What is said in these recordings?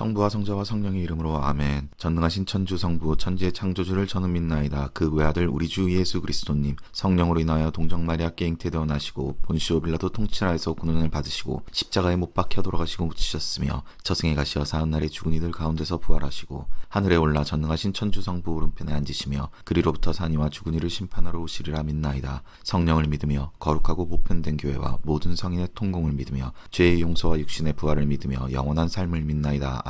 성부와 성자와 성령의 이름으로 아멘. 전능하신 천주 성부 천지의 창조주를 저는 믿나이다. 그 외아들 우리 주 예수 그리스도님 성령으로 인하여 동정 마리아께 잉태 되어 나시고 본시오 빌라도 통치하에서 고난을 받으시고 십자가에 못 박혀 돌아가시고 묻히셨으며 저승에 가시어 사흔 날에 죽은 이들 가운데서 부활하시고 하늘에 올라 전능하신 천주 성부 오른편에 앉으시며 그리로부터 산이와 죽은 이를 심판하러 오시리라 믿나이다. 성령을 믿으며 거룩하고 보편된 교회와 모든 성인의 통공을 믿으며 죄의 용서와 육신의 부활을 믿으며 영원한 삶을 믿나이다.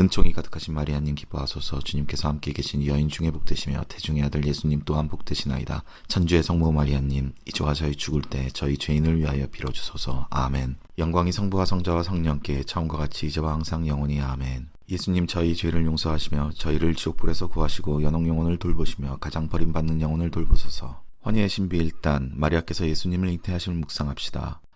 은총이 가득하신 마리아님 기뻐하소서 주님께서 함께 계신 여인 중에 복되시며 태중의 아들 예수님 또한 복되시나이다. 천주의 성모 마리아님 이제와 저희 죽을 때 저희 죄인을 위하여 빌어주소서. 아멘. 영광이 성부와 성자와 성령께 처음과 같이 이제와 항상 영원히 아멘. 예수님 저희 죄를 용서하시며 저희를 지옥불에서 구하시고 연옥 영혼을 돌보시며 가장 버림받는 영혼을 돌보소서. 환희의 신비 일단 마리아께서 예수님을 잉태하심을 묵상합시다.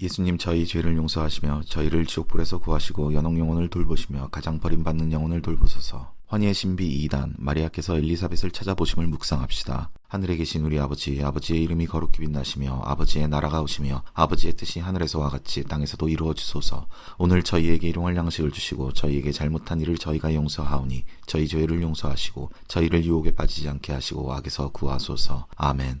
예수님 저희 죄를 용서하시며 저희를 지옥불에서 구하시고 연옥 영혼을 돌보시며 가장 버림받는 영혼을 돌보소서. 환희의 신비 2단 마리아께서 엘리사벳을 찾아보심을 묵상합시다. 하늘에 계신 우리 아버지 아버지의 이름이 거룩히 빛나시며 아버지의 나라가 오시며 아버지의 뜻이 하늘에서와 같이 땅에서도 이루어 주소서. 오늘 저희에게 일용할 양식을 주시고 저희에게 잘못한 일을 저희가 용서하오니 저희 죄를 용서하시고 저희를 유혹에 빠지지 않게 하시고 악에서 구하소서. 아멘.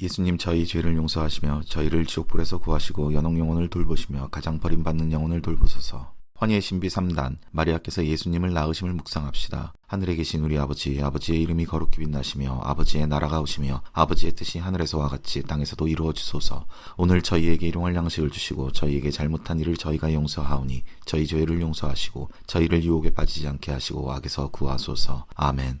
예수님 저희 죄를 용서하시며 저희를 지옥불에서 구하시고 연옥 영혼을 돌보시며 가장 버림받는 영혼을 돌보소서. 환희의 신비 3단 마리아께서 예수님을 낳으심을 묵상합시다. 하늘에 계신 우리 아버지 아버지의 이름이 거룩히 빛나시며 아버지의 나라가 오시며 아버지의 뜻이 하늘에서와 같이 땅에서도 이루어 주소서. 오늘 저희에게 일용할 양식을 주시고 저희에게 잘못한 일을 저희가 용서하오니 저희 죄를 용서하시고 저희를 유혹에 빠지지 않게 하시고 악에서 구하소서. 아멘.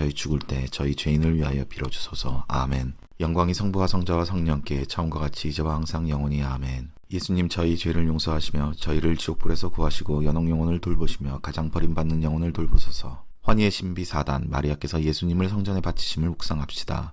저희 죽을 때 저희 죄인을 위하여 빌어주소서. 아멘. 영광이 성부와 성자와 성령께 처음과 같이 이제와 항상 영원히 아멘. 예수님 저희 죄를 용서하시며 저희를 지옥불에서 구하시고 연옥 영혼을 돌보시며 가장 버림받는 영혼을 돌보소서. 환희의 신비 4단 마리아께서 예수님을 성전에 바치심을 묵상합시다.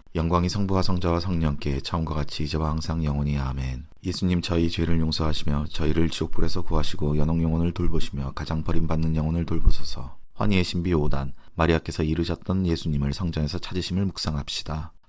영광이 성부와 성자와 성령께 처음과 같이 이제와 항상 영원히 아멘. 예수님 저희 죄를 용서하시며 저희를 지옥불에서 구하시고 연옥 영혼을 돌보시며 가장 버림받는 영혼을 돌보소서. 환희의 신비 5단 마리아께서 이르셨던 예수님을 성전에서 찾으심을 묵상합시다.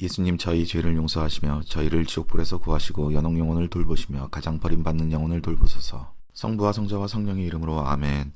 예수님 저희 죄를 용서하시며 저희를 지옥불에서 구하시고 연옥 영혼을 돌보시며 가장 버림받는 영혼을 돌보소서. 성부와 성자와 성령의 이름으로 아멘.